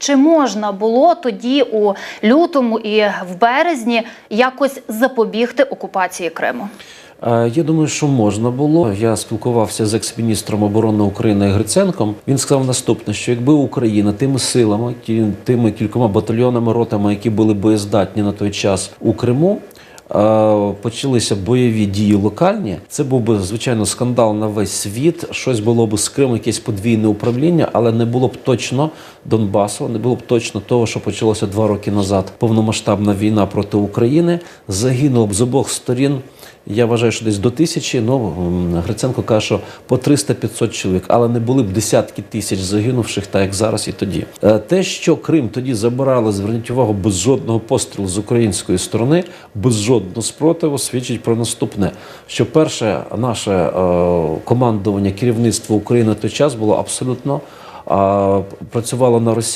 Чи можна було тоді у лютому і в березні якось запобігти окупації Криму? Е, Я думаю, що можна було. Я спілкувався з екс-міністром оборони України Гриценком. Він сказав наступне: що якби Україна тими силами, тими кількома батальйонами, ротами, які були боєздатні на той час у Криму. Е, Почалися бойові дії локальні. Це був би звичайно скандал на весь світ. Щось було б з Криму, якесь подвійне управління, але не було б точно Донбасу, не було б точно того, що почалося два роки назад. Повномасштабна війна проти України. Загинуло б з обох сторін. Я вважаю, що десь до тисячі. Ну Гриценко каже, що по 300-500 чоловік, але не були б десятки тисяч загинувших, так як зараз і тоді. Е, Те, що Крим тоді забирали, зверніть увагу, без жодного пострілу з української сторони, без жодного спротиву, свідчить про наступне: що перше наше е, командування керівництво України в той час було абсолютно е, працювало на Росії.